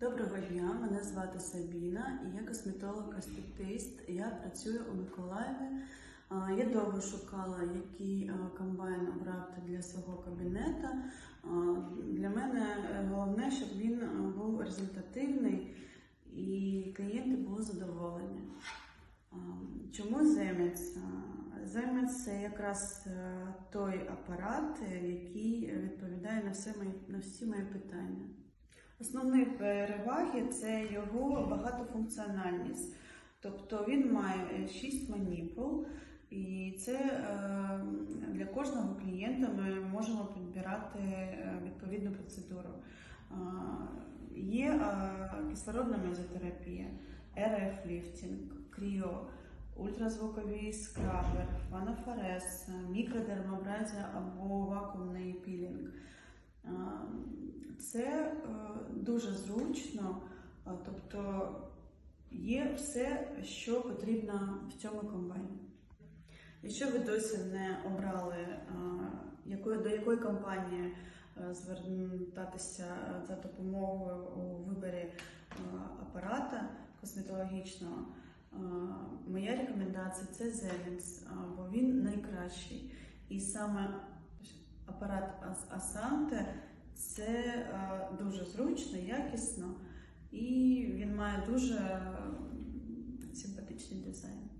Доброго дня, мене звати Сабіна і я косметолог-аспектист. Я працюю у Миколаєві. Я довго шукала, який комбайн обрати для свого кабінету. Для мене е, головне, щоб він був результативний і клієнти були задоволені. Чому Земець? А, Земець це якраз е, той апарат, який відповідає на, все мої, на всі мої питання. Основні переваги це його багатофункціональність. Тобто він має 6 маніпул, і це е, для кожного клієнта ми можемо підбирати е, відповідну процедуру. Е, Є е, кислородна мезотерапія, РФ ліфтинг, кріо, ультразвуковий скрабер, фанофорез, мікродермабразія або вакуумний пілінг. Е, Це е, дуже зручно, тобто є все, що потрібно в цьому комбайні. Якщо ви досі не обрали, до якої компанії звертатися за допомогою у виборі апарата косметологічного, моя рекомендація це е, бо він найкращий. І саме апарат Ас- Asante це е, дуже зручно, якісно, і він має дуже симпатичний дизайн.